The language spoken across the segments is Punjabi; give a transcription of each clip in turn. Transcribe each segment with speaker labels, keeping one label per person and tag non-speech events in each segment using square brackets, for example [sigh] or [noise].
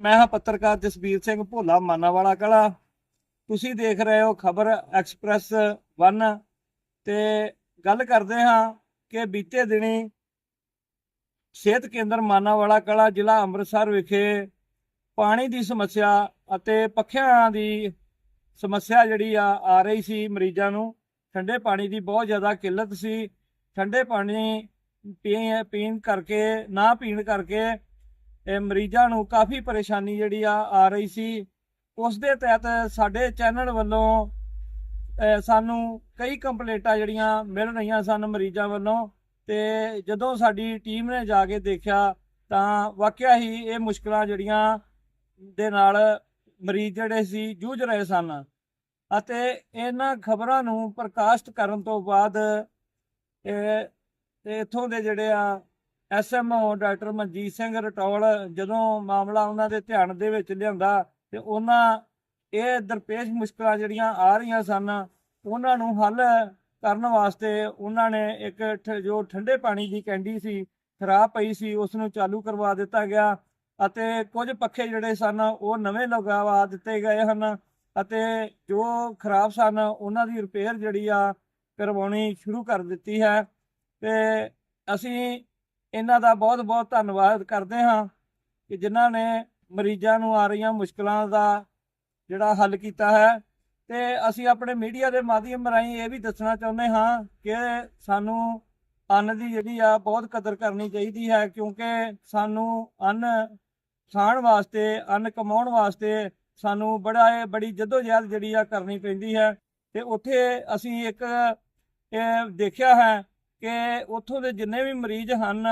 Speaker 1: ਮੈਂ ਹਾਂ ਪੱਤਰਕਾਰ ਜਸਬੀਰ ਸਿੰਘ ਭੋਲਾ, ਮਾਨਾਵਾਲਾ ਕਲਾ। ਤੁਸੀਂ ਦੇਖ ਰਹੇ ਹੋ ਖਬਰ ਐਕਸਪ੍ਰੈਸ 1 ਤੇ ਗੱਲ ਕਰਦੇ ਹਾਂ ਕਿ ਬੀਤੇ ਦਿਨੀ ਸਿਹਤ ਕੇਂਦਰ ਮਾਨਾਵਾਲਾ ਕਲਾ ਜ਼ਿਲ੍ਹਾ ਅੰਮ੍ਰਿਤਸਰ ਵਿਖੇ ਪਾਣੀ ਦੀ ਸਮੱਸਿਆ ਅਤੇ ਪੱਖਿਆਂ ਦੀ ਸਮੱਸਿਆ ਜਿਹੜੀ ਆ ਆ ਰਹੀ ਸੀ ਮਰੀਜ਼ਾਂ ਨੂੰ। ਠੰਡੇ ਪਾਣੀ ਦੀ ਬਹੁਤ ਜ਼ਿਆਦਾ ਕਿੱਲਤ ਸੀ। ਠੰਡੇ ਪਾਣੀ ਪੀ- ਪੀਣ ਕਰਕੇ, ਨਾ ਪੀਣ ਕਰਕੇ ਇਹ ਮਰੀਜ਼ਾਂ ਨੂੰ ਕਾਫੀ ਪਰੇਸ਼ਾਨੀ ਜਿਹੜੀ ਆ ਆ ਰਹੀ ਸੀ। ਉਸ ਦੇ ਤਹਿਤ ਸਾਡੇ ਚੈਨਲ ਵੱਲੋਂ ਸਾਨੂੰ ਕਈ ਕੰਪਲੇਂਟਾਂ ਜਿਹੜੀਆਂ ਮਿਲ ਰਹੀਆਂ ਸਨ ਮਰੀਜ਼ਾਂ ਵੱਲੋਂ ਤੇ ਜਦੋਂ ਸਾਡੀ ਟੀਮ ਨੇ ਜਾ ਕੇ ਦੇਖਿਆ ਤਾਂ ਵਾਕਿਆ ਹੀ ਇਹ ਮੁਸ਼ਕਲਾਂ ਜਿਹੜੀਆਂ ਦੇ ਨਾਲ ਮਰੀਜ਼ ਜਿਹੜੇ ਸੀ ਜੂਝ ਰਹੇ ਸਨ ਅਤੇ ਇਹਨਾਂ ਖਬਰਾਂ ਨੂੰ ਪ੍ਰਕਾਸ਼ਿਤ ਕਰਨ ਤੋਂ ਬਾਅਦ, ਇਹ ਤੇ ਇੱਥੋਂ ਦੇ ਜਿਹੜੇ ਆ ਐਸਐਮਓ ਡਾਕਟਰ ਮਨਜੀਤ ਸਿੰਘ ਰਟੌਲ ਜਦੋਂ ਮਾਮਲਾ ਉਹਨਾਂ ਦੇ ਧਿਆਨ ਦੇ ਵਿੱਚ ਲਿਆਂਦਾ ਤੇ ਉਹਨਾਂ ਇਹ ਦਰਪੇਸ਼ ਮੁਸ਼ਕਲਾਂ ਜਿਹੜੀਆਂ ਆ ਰਹੀਆਂ ਸਨ, ਉਹਨਾਂ ਨੂੰ ਹੱਲ ਕਰਨ ਵਾਸਤੇ ਉਹਨਾਂ ਨੇ ਇੱਕ ਠ- ਜੋ ਠੰਡੇ ਪਾਣੀ ਦੀ ਕੈਂਡੀ ਸੀ, ਖਰਾਬ ਪਈ ਸੀ ਉਸ ਨੂੰ ਚਾਲੂ ਕਰਵਾ ਦਿੱਤਾ ਗਿਆ ਅਤੇ ਕੁਝ ਪੱਖੇ ਜਿਹੜੇ ਸਨ, ਉਹ ਨਵੇਂ ਲਗਾਵਾ ਦਿੱਤੇ ਗਏ ਹਨ ਅਤੇ ਜੋ ਖਰਾਬ ਸਨ, ਉਹਨਾਂ ਦੀ ਰਿਪੇਅਰ ਜਿਹੜੀ ਆ ਕਰਵਾਉਣੀ ਸ਼ੁਰੂ ਕਰ ਦਿੱਤੀ ਹੈ ਤੇ ਅਸੀਂ ਇਹਨਾਂ ਦਾ ਬਹੁਤ ਬਹੁਤ ਧੰਨਵਾਦ ਕਰਦੇ ਹਾਂ ਕਿ ਜਿਨ੍ਹਾਂ ਨੇ ਮਰੀਜ਼ਾਂ ਨੂੰ ਆ ਰਹੀਆਂ ਮੁਸ਼ਕਲਾਂ ਦਾ ਜਿਹੜਾ ਹੱਲ ਕੀਤਾ ਹੈ। ਤੇ ਅਸੀਂ ਆਪਣੇ ਮੀਡੀਆ ਦੇ ਮਾਧਿਅਮ ਰਾਹੀਂ ਇਹ ਵੀ ਦੱਸਣਾ ਚਾਹੁੰਦੇ ਹਾਂ ਕਿ ਸਾਨੂੰ ਅੰਨ ਦੀ ਜਿਹੜੀ ਆ ਬਹੁਤ ਕਦਰ ਕਰਨੀ ਚਾਹੀਦੀ ਹੈ ਕਿਉਂਕਿ ਸਾਨੂੰ ਅੰਨ ਖਾਣ ਵਾਸਤੇ, ਅੰਨ ਕਮਾਉਣ ਵਾਸਤੇ ਸਾਨੂੰ ਬੜਾ ਇਹ ਬੜੀ ਜਦੋਜਹਿਦ ਜਿਹੜੀ ਆ ਕਰਨੀ ਪੈਂਦੀ ਹੈ। ਤੇ ਉੱਥੇ ਅਸੀਂ ਇੱਕ ਇਹ ਦੇਖਿਆ ਹੈ ਕਿ ਉੱਥੋਂ ਦੇ ਜਿੰਨੇ ਵੀ ਮਰੀਜ਼ ਹਨ,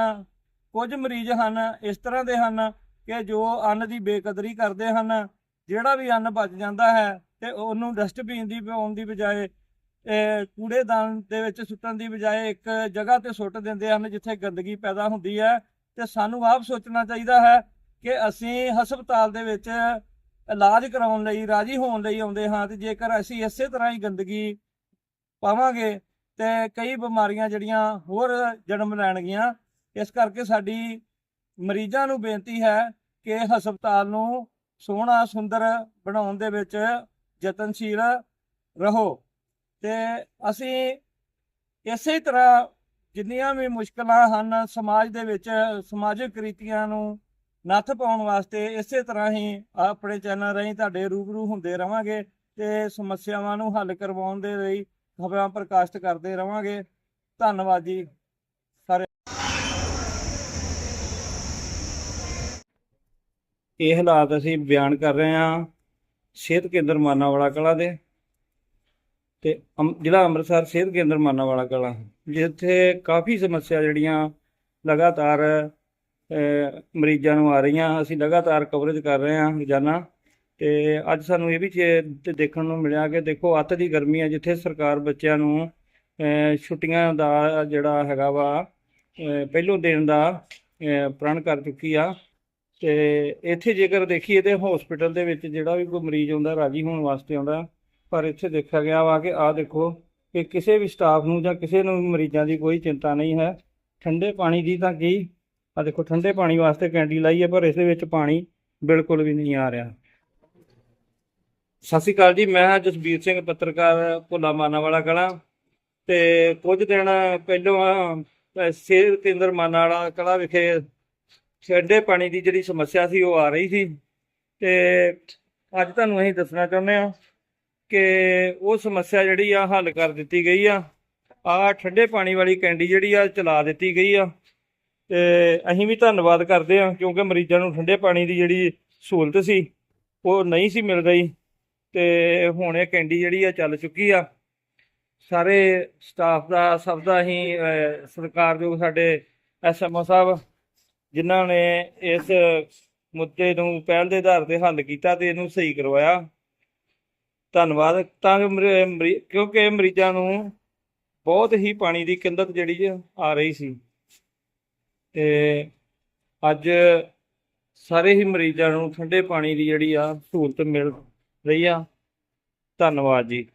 Speaker 1: ਕੁਝ ਮਰੀਜ਼ ਹਨ ਇਸ ਤਰ੍ਹਾਂ ਦੇ ਹਨ ਕਿ ਜੋ ਅੰਨ ਦੀ ਬੇਕਦਰੀ ਕਰਦੇ ਹਨ, ਜਿਹੜਾ ਵੀ ਅੰਨ ਬਚ ਜਾਂਦਾ ਹੈ ਤੇ ਉਹਨੂੰ ਡਸਟਬਿਨ ਦੀ ਪਾਉਣ ਦੀ ਬਜਾਏ ਕੂੜੇਦਾਨ ਦੇ ਵਿੱਚ ਸੁੱਟਣ ਦੀ ਬਜਾਏ ਇੱਕ ਜਗ੍ਹਾ ਤੇ ਸੁੱਟ ਦਿੰਦੇ ਹਨ ਜਿੱਥੇ ਗੰਦਗੀ ਪੈਦਾ ਹੁੰਦੀ ਹੈ ਤੇ ਸਾਨੂੰ ਆਪ ਸੋਚਣਾ ਚਾਹੀਦਾ ਹੈ ਕਿ ਅਸੀਂ ਹਸਪਤਾਲ ਦੇ ਵਿੱਚ ਇਲਾਜ ਕਰਾਉਣ ਲਈ, ਰਾਜੀ ਹੋਣ ਲਈ ਆਉਂਦੇ ਹਾਂ ਤੇ ਜੇਕਰ ਅਸੀਂ ਇਸੇ ਤਰ੍ਹਾਂ ਹੀ ਗੰਦਗੀ ਪਾਵਾਂਗੇ ਤੇ ਕਈ ਬਿਮਾਰੀਆਂ ਜਿਹੜੀਆਂ ਹੋਰ ਜਨਮ ਲੈਣਗੀਆਂ ਇਸ ਕਰਕੇ ਸਾਡੀ ਮਰੀਜ਼ਾਂ ਨੂੰ ਬੇਨਤੀ ਹੈ ਕਿ ਹਸਪਤਾਲ ਨੂੰ ਸੋਹਣਾ, ਸੁੰਦਰ ਬਣਾਉਣ ਦੇ ਵਿੱਚ ਯਤਨਸ਼ੀਲ ਰਹੋ। ਤੇ ਅਸੀਂ ਇਸੇ ਤਰ੍ਹਾਂ ਜਿੰਨੀਆਂ ਵੀ ਮੁਸ਼ਕਲਾਂ ਹਨ ਸਮਾਜ ਦੇ ਵਿੱਚ, ਸਮਾਜਿਕ ਰੀਤੀਆਂ ਨੂੰ ਨੱਥ ਪਾਉਣ ਵਾਸਤੇ ਇਸੇ ਤਰ੍ਹਾਂ ਹੀ ਆਪਣੇ ਚੈਨਲ ਰਾਹੀਂ ਤੁਹਾਡੇ ਰੂਬਰੂ ਹੁੰਦੇ ਰਵਾਂਗੇ ਤੇ ਸਮੱਸਿਆਵਾਂ ਨੂੰ ਹੱਲ ਕਰਵਾਉਣ ਦੇ ਲਈ ਖਬਰਾਂ ਪ੍ਰਕਾਸ਼ਿਤ ਕਰਦੇ ਰਵਾਂਗੇ। ਧੰਨਵਾਦ ਜੀ। ਸਾਰੇ ਇਹ ਹਾਲਾਤ ਅਸੀਂ ਬਿਆਨ ਕਰ ਰਹੇ ਹਾਂ ਸਿਹਤ ਕੇਂਦਰ ਮਾਨਾਵਾਲਾ ਕਲਾ ਦੇ ਤੇ ਅੰਮ- ਜ਼ਿਲ੍ਹਾ ਅੰਮ੍ਰਿਤਸਰ ਸਿਹਤ ਕੇਂਦਰ ਮਾਨਾਵਾਲਾ ਕਲਾ ਜਿੱਥੇ ਕਾਫੀ ਸਮੱਸਿਆ ਜਿਹੜੀਆਂ ਲਗਾਤਾਰ ਅਹ, ਮਰੀਜ਼ਾਂ ਨੂੰ ਆ ਰਹੀਆਂ। ਅਸੀਂ ਲਗਾਤਾਰ ਕਵਰੇਜ ਕਰ ਰਹੇ ਹਾਂ ਰੋਜ਼ਾਨਾ। ਤੇ ਅੱਜ ਸਾਨੂੰ ਇਹ ਵੀ ਚੇ- ਦੇਖਣ ਨੂੰ ਮਿਲਿਆ ਕਿ ਦੇਖੋ, ਅੱਤ ਦੀ ਗਰਮੀ ਆ, ਜਿੱਥੇ ਸਰਕਾਰ ਬੱਚਿਆਂ ਨੂੰ ਛੁੱਟੀਆਂ ਦਾ ਜਿਹੜਾ ਹੈਗਾ ਵਾ ਪਹਿਲੋਂ ਦੇਣ ਦਾ ਪ੍ਰਣ ਕਰ ਚੁੱਕੀ ਆ। ਤੇ ਇੱਥੇ ਜੇਕਰ ਦੇਖੀਏ ਤੇ ਹਸਪੀਟਲ ਦੇ ਵਿੱਚ ਜਿਹੜਾ ਵੀ ਕੋਈ ਮਰੀਜ਼ ਆਉਂਦਾ, ਰਾਜੀ ਹੋਣ ਵਾਸਤੇ ਆਉਂਦਾ, ਪਰ ਇੱਥੇ ਦੇਖਿਆ ਗਿਆ ਵਾ ਕਿ ਆਹ ਦੇਖੋ ਕਿ ਕਿਸੇ ਵੀ ਸਟਾਫ ਨੂੰ ਜਾਂ ਕਿਸੇ ਨੂੰ ਵੀ ਮਰੀਜ਼ਾਂ ਦੀ ਕੋਈ ਚਿੰਤਾ ਨਹੀਂ ਹੈ। ਠੰਡੇ ਪਾਣੀ ਦੀ ਤਾਂ ਕੀ? ਆ ਦੇਖੋ, ਠੰਡੇ ਪਾਣੀ ਵਾਸਤੇ ਕੈਂਡੀ ਲਾਈ ਹੈ, ਪਰ ਇਸ ਦੇ ਵਿੱਚ ਪਾਣੀ ਬਿਲਕੁਲ ਵੀ ਨਹੀਂ ਆ ਰਿਹਾ। ਸਤਿ ਸ਼੍ਰੀ ਅਕਾਲ ਜੀ, ਮੈਂ ਹਾਂ ਜਸਬੀਰ ਸਿੰਘ, ਪੱਤਰਕਾਰ ਭੋਲਾ ਮਾਨਾਵਾਲਾ ਕਲਾਂ। ਤੇ ਕੁਝ ਦਿਨ ਪਹਿਲਾਂ ਸਿਹਤ ਕੇਂਦਰ ਮਾਨਾਵਾਲਾ ਕਲਾਂ ਵਿਖੇ ਠੰਡੇ ਪਾਣੀ ਦੀ ਜਿਹੜੀ ਸਮੱਸਿਆ ਸੀ, ਉਹ ਆ ਰਹੀ ਸੀ। ਤੇ ਅੱਜ ਤੁਹਾਨੂੰ ਅਸੀਂ ਦੱਸਣਾ ਚਾਹੁੰਦੇ ਹਾਂ ਕਿ ਉਹ ਸਮੱਸਿਆ ਜਿਹੜੀ ਆ, ਹੱਲ ਕਰ ਦਿੱਤੀ ਗਈ ਆ। ਆ ਠੰਡੇ ਪਾਣੀ ਵਾਲੀ ਕੈਂਡੀ ਜਿਹੜੀ ਆ, ਚਲਾ ਦਿੱਤੀ ਗਈ ਆ। ਤੇ ਅਸੀਂ ਵੀ ਧੰਨਵਾਦ ਕਰਦੇ ਹਾਂ, ਕਿਉਂਕਿ ਮਰੀਜ਼ਾਂ ਨੂੰ ਠੰਡੇ ਪਾਣੀ ਦੀ ਜਿਹੜੀ ਸਹੂਲਤ ਸੀ, ਉਹ ਨਹੀਂ ਸੀ ਮਿਲ ਰਹੀ। ਤੇ ਹੁਣ ਇਹ ਕੈਂਡੀ ਜਿਹੜੀ ਆ ਚੱਲ ਚੁੱਕੀ ਆ। ਸਾਰੇ ਸਟਾਫ ਦਾ ਸਭ ਦਾ ਹੀ ਅਹ, ਸਤਿਕਾਰਯੋਗ ਸਾਡੇ ਐਸਐਮਓ ਸਾਹਿਬ ਜਿਨ੍ਹਾਂ ਨੇ ਇਸ ਮੁੱਦੇ ਨੂੰ ਪਹਿਲ ਦੇ ਆਧਾਰ ਤੇ ਹੱਲ ਕੀਤਾ ਤੇ ਇਹਨੂੰ ਸਹੀ ਕਰਵਾਇਆ। ਧੰਨਵਾਦ। ਤਾਂ ਮਰੀ- ਕਿਉਂਕਿ ਮਰੀਜ਼ਾਂ ਨੂੰ ਬਹੁਤ ਹੀ ਪਾਣੀ ਦੀ ਕਿੱਲਤ ਜਿਹੜੀ ਆ ਆ ਰਹੀ ਸੀ। ਤੇ ਅੱਜ ਸਾਰੇ ਹੀ ਮਰੀਜ਼ਾਂ ਨੂੰ ਠੰਡੇ ਪਾਣੀ ਦੀ ਜਿਹੜੀ ਆ ਸਹੂਲਤ ਮਿਲ ਰਹੀ ਆ। ਧੰਨਵਾਦ ਜੀ।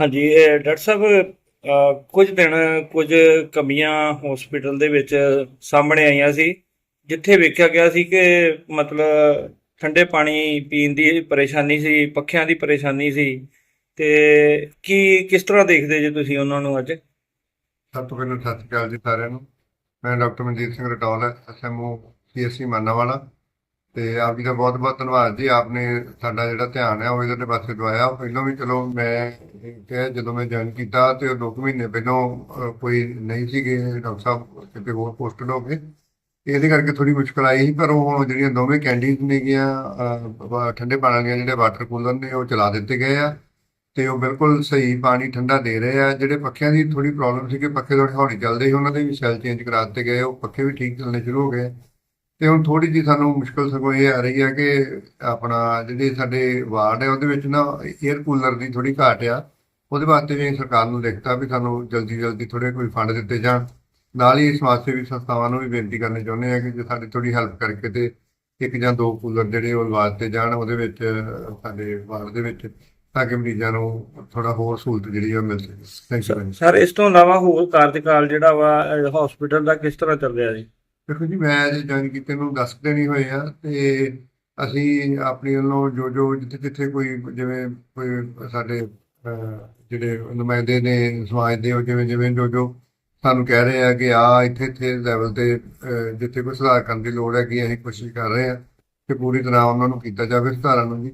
Speaker 1: ਹਾਂਜੀ, ਇਹ ਡਾਕਟਰ ਸਾਹਿਬ ਕੁਝ ਦਿਨ, ਕੁਝ ਕਮੀਆਂ ਹਸਪੀਟਲ ਦੇ ਵਿੱਚ ਸਾਹਮਣੇ ਆਈਆਂ ਸੀ, ਜਿੱਥੇ ਵੇਖਿਆ ਗਿਆ ਸੀ ਕਿ ਮਤਲਬ ਠੰਡੇ ਪਾਣੀ ਪੀਣ ਦੀ ਪਰੇਸ਼ਾਨੀ ਸੀ, ਪੱਖਿਆਂ ਦੀ ਪਰੇਸ਼ਾਨੀ ਸੀ। ਤੇ ਕੀ, ਕਿਸ ਤਰ੍ਹਾਂ ਦੇਖਦੇ ਜੇ ਤੁਸੀਂ ਉਹਨਾਂ ਨੂੰ ਅੱਜ?
Speaker 2: ਸਭ ਤੋਂ ਪਹਿਲਾਂ ਸਤਿ ਸ਼੍ਰੀ ਅਕਾਲ ਜੀ ਸਾਰਿਆਂ ਨੂੰ। ਮੈਂ ਡਾਕਟਰ ਮਨਜੀਤ ਸਿੰਘ ਰਟੌਲ ਹੈ ਐਸਐਮਓ ਸੀਐਸਸੀ ਮਾਨਾਵਾਲਾ। ਤੇ ਆਪ ਜੀ ਦਾ ਬਹੁਤ ਬਹੁਤ ਧੰਨਵਾਦ ਜੀ ਆਪਨੇ ਸਾਡਾ ਜਿਹੜਾ ਧਿਆਨ ਹੈ ਉਹ ਇਹਦੇ ਪਾਸੇ ਦਵਾਇਆ। ਪਹਿਲਾਂ ਵੀ ਚਲੋ ਮੈਂ ਕਿਹਾ ਜਦੋਂ ਮੈਂ ਜੁਆਇਨ ਕੀਤਾ ਤੇ ਉਹ ਦੋ ਕੁ ਮਹੀਨੇ ਪਹਿਲਾਂ ਕੋਈ ਨਹੀਂ ਸੀਗੇ ਡਾਕਟਰ ਸਾਹਿਬ ਕਿਤੇ ਹੋਰ ਪੋਸਟਡ ਹੋ ਗਏ। ਇਹਦੇ ਕਰਕੇ ਥੋੜੀ ਮੁਸ਼ਕਲ ਆਈ ਸੀ ਪਰ ਉਹ ਜਿਹੜੀਆਂ ਦੋਵੇਂ ਕੈਂਡੀਜ਼ ਨੇਗੀਆਂ ਅਹ, ਠੰਡੇ ਪਾਣੀ ਦੀਆਂ ਜਿਹੜੇ ਵਾਟਰ ਕੂਲਰ ਨੇ ਉਹ ਚਲਾ ਦਿੱਤੇ ਗਏ ਆ। ਤੇ ਉਹ ਬਿਲਕੁਲ ਸਹੀ ਪਾਣੀ ਠੰਡਾ ਦੇ ਰਹੇ ਆ। ਜਿਹੜੇ ਪੱਖਿਆਂ ਦੀ ਥੋੜੀ ਪ੍ਰੋਬਲਮ ਸੀ ਕਿ ਪੱਖੇ ਥੋੜੇ ਹੌਲੀ ਚੱਲਦੇ ਸੀ, ਉਹਨਾਂ ਦੇ ਵੀ ਸੈੱਲ ਚੇਂਜ ਕਰਾ ਦਿੱਤੇ ਗਏ। ਉਹ ਪੱਖੇ ਵੀ ਠੀਕ ਚੱਲਣੇ ਸ਼ੁਰੂ ਹੋ ਗਏ। ਤੇ ਹੁਣ ਥੋੜੀ ਜੀ ਸਾਨੂੰ ਮੁਸ਼ਕਲ ਸਗੋਂ ਇਹ ਆ ਰਹੀ ਹੈ ਕਿ ਆਪਣਾ ਜਿਹੜੇ ਸਾਡੇ ਵਾਰਡ ਹੈ ਉਹਦੇ ਵਿੱਚ ਨਾ 에ਅਰ ਕੂਲਰ ਦੀ ਥੋੜੀ ਘਾਟ ਆ। ਉਹਦੇ ਵਾਸਤੇ ਵੀ ਅਸੀਂ ਸਰਕਾਰ ਨੂੰ ਲਿਖਤਾ ਵੀ ਸਾਨੂੰ ਜਲਦੀ ਜਲਦੀ ਥੋੜੇ ਕੋਈ ਫੰਡ ਦਿੱਤੇ ਜਾਣ। ਨਾਲ ਹੀ ਸਮਾਜ ਸੇਵੀ ਸੰਸਥਾਵਾਂ ਨੂੰ ਵੀ ਬੇਨਤੀ ਕਰਨੀ ਚਾਹੁੰਦੇ ਆ ਕਿ ਜੇ ਸਾਡੀ ਥੋੜੀ ਹੈਲਪ ਕਰਕੇ ਤੇ ਇੱਕ ਜਾਂ ਦੋ ਕੂਲਰ ਜਿਹੜੇ ਉਹ ਲਵਾ ਦਿੱਤੇ ਜਾਣ, ਉਹਦੇ ਵਿੱਚ ਸਾਡੇ ਵਾਰਡ ਦੇ ਵਿੱਚ। ਤਾਂ ਕਿ ਮਰੀਜ਼ਾਂ ਨੂੰ ਥੋੜਾ ਹੋਰ ਸਹੂਲਤ ਜਿਹੜੀ ਉਹ ਮਿਲ ਸਕੇ। ਥੈਂਕ ਯੂ
Speaker 1: ਸਰ ਇਸ ਤੋਂ ਇਲਾਵਾ ਹੋਰ ਕਾਰਜਕਾਲ ਜਿਹੜਾ ਵਾ ਹਸਪੀਟਲ ਦਾ ਕਿਸ ਤਰ੍ਹਾਂ ਚੱਲ ਰਿਹਾ ਜੀ?
Speaker 2: ਦੇਖੋ ਜੀ ਮੈਂ ਜੇ ਜੁਆਇਨ ਕੀਤੇ ਨੂੰ 10 ਕੁ ਦਿਨ ਹੀ ਹੋਏ ਆ ਤੇ ਅਸੀਂ ਆਪਣੀ ਵੱਲੋਂ ਜੋ ਜੋ ਜਿੱਥੇ ਜਿੱਥੇ ਕੋਈ ਜਿਵੇਂ ਕੋਈ ਸਾਡੇ ਜਿਹੜੇ ਨੁਮਾਇੰਦੇ ਨੇ ਸਮਾਜ ਦੇ ਉਹ ਜਿਵੇਂ ਜਿਵੇਂ ਜੋ ਜੋ ਸਾਨੂੰ ਕਹਿ ਰਹੇ ਆ ਕਿ ਆ ਇੱਥੇ ਇੱਥੇ ਲੈਵਲ ਤੇ ਜਿੱਥੇ ਕੋਈ ਸੁਧਾਰ ਕਰਨ ਦੀ ਲੋੜ ਹੈ ਕਿ ਅਸੀਂ ਕੋਸ਼ਿਸ਼ ਕਰ ਰਹੇ ਆ ਕਿ ਪੂਰੀ ਤਰ੍ਹਾਂ ਉਹਨਾਂ ਨੂੰ ਕੀਤਾ ਜਾਵੇ ਸੁਧਾਰਾਂ ਨੂੰ ਜੀ।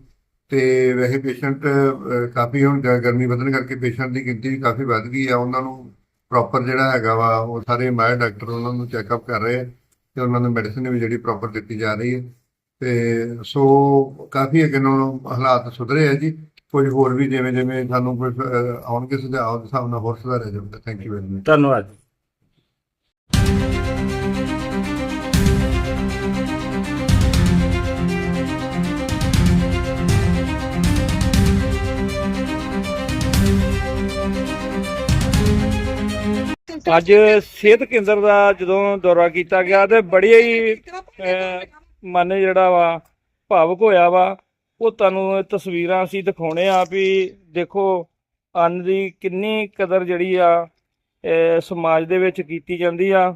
Speaker 2: ਤੇ ਵੈਸੇ ਪੇਸ਼ੈਂਟ ਕਾਫੀ ਹੁਣ ਗਰਮੀ ਵਧਣ ਕਰਕੇ ਪੇਸ਼ੈਂਟ ਦੀ ਗਿਣਤੀ ਵੀ ਕਾਫੀ ਵੱਧ ਗਈ ਆ, ਉਹਨਾਂ ਨੂੰ ਪ੍ਰੋਪਰ ਜਿਹੜਾ ਹੈਗਾ ਵਾ, ਉਹ ਸਾਰੇ ਮਾਇਰ ਡਾਕਟਰ ਉਹਨਾਂ ਨੂੰ ਚੈੱਕਅਪ ਕਰ ਰਹੇ ਆ ਤੇ ਉਹਨਾਂ ਨੂੰ ਮੈਡੀਸਿਨ ਵੀ ਜਿਹੜੀ ਪ੍ਰੋਪਰ ਦਿੱਤੀ ਜਾ ਰਹੀ ਹੈ ਤੇ ਸੋ ਕਾਫੀ ਅੱਗੇ ਨਾਲੋਂ ਹਾਲਾਤ ਸੁਧਰੇ ਆ ਜੀ। ਕੁਝ ਹੋਰ ਵੀ ਜਿਵੇਂ ਜਿਵੇਂ ਸਾਨੂੰ ਕੋਈ ਆਉਣਗੇ ਸੁਝਾਅ ਦੇ ਹਿਸਾਬ ਨਾਲ ਹੋਰ ਸੁਧਾਰਿਆ ਜਾਊਗਾ। ਥੈਂਕ ਯੂ ਵੈਰੀ ਮਚ
Speaker 1: ਧੰਨਵਾਦ ਅੱਜ ਸਿਹਤ ਕੇਂਦਰ ਦਾ ਜਦੋਂ ਦੌਰਾ ਕੀਤਾ ਗਿਆ ਤੇ ਬੜੀ ਹੀ ਮਨ ਜਿਹੜਾ ਵਾ, ਭਾਵੁਕ ਹੋਇਆ ਵਾ। ਉਹ ਤੁਹਾਨੂੰ ਤਸਵੀਰਾਂ ਅਸੀਂ ਦਿਖਾਉਣੇ ਆ ਵੀ ਦੇਖੋ, ਅੰਨ ਦੀ ਕਿੰਨੀ ਕਦਰ ਜਿਹੜੀ ਆ ਸਮਾਜ ਦੇ ਵਿੱਚ ਕੀਤੀ ਜਾਂਦੀ ਆ।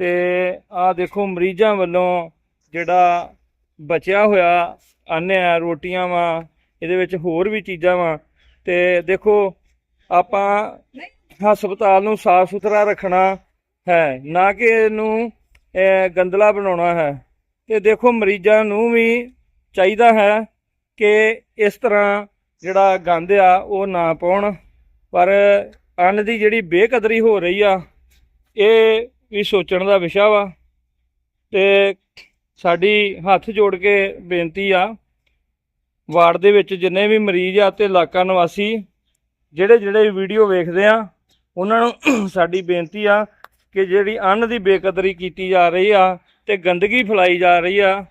Speaker 1: ਤੇ ਆ ਦੇਖੋ, ਮਰੀਜ਼ਾਂ ਵੱਲੋਂ ਜਿਹੜਾ ਬਚਿਆ ਹੋਇਆ ਅੰਨ ਆ, ਰੋਟੀਆਂ ਵਾ, ਇਹਦੇ ਵਿੱਚ ਹੋਰ ਵੀ ਚੀਜ਼ਾਂ ਵਾ। ਤੇ ਦੇਖੋ, ਆਪਾਂ ਹਸਪਤਾਲ ਨੂੰ ਸਾਫ਼ ਸੁਥਰਾ ਰੱਖਣਾ ਹੈ, ਨਾ ਕਿ ਇਹਨੂੰ ਗੰਦਲਾ ਬਣਾਉਣਾ ਹੈ। ਤੇ ਦੇਖੋ, ਮਰੀਜ਼ਾਂ ਨੂੰ ਵੀ ਚਾਹੀਦਾ ਹੈ ਕਿ ਇਸ ਤਰ੍ਹਾਂ ਜਿਹੜਾ ਗੰਦ ਆ, ਉਹ ਨਾ ਪਾਉਣ। ਪਰ ਅੰਨ ਦੀ ਜਿਹੜੀ ਬੇਕਦਰੀ ਹੋ ਰਹੀ ਆ, ਇਹ ਵੀ ਸੋਚਣ ਦਾ ਵਿਸ਼ਾ ਵਾ। ਤੇ ਸਾਡੀ ਹੱਥ ਜੋੜ ਕੇ ਬੇਨਤੀ ਆ, ਵਾਰਡ ਦੇ ਵਿੱਚ ਜਿੰਨੇ ਵੀ ਮਰੀਜ਼ ਆ ਤੇ ਇਲਾਕਾ ਨਿਵਾਸੀ ਜਿਹੜੇ ਜਿਹੜੇ ਵੀਡੀਓ ਵੇਖਦੇ ਆ ਉਹਨਾਂ ਨੂੰ [clears throat] ਸਾਡੀ ਬੇਨਤੀ ਆ ਕਿ ਜਿਹੜੀ ਅੰਨ ਦੀ ਬੇਕਦਰੀ ਕੀਤੀ ਜਾ ਰਹੀ ਆ ਤੇ ਗੰਦਗੀ ਫੈਲਾਈ ਜਾ ਰਹੀ ਆ,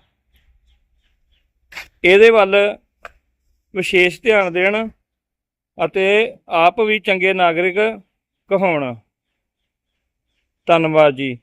Speaker 1: ਇਹਦੇ ਵੱਲ ਵਿਸ਼ੇਸ਼ ਧਿਆਨ ਦੇਣ ਅਤੇ ਆਪ ਵੀ ਚੰਗੇ ਨਾਗਰਿਕ ਕਹਾਉਣ। ਧੰਨਵਾਦ ਜੀ।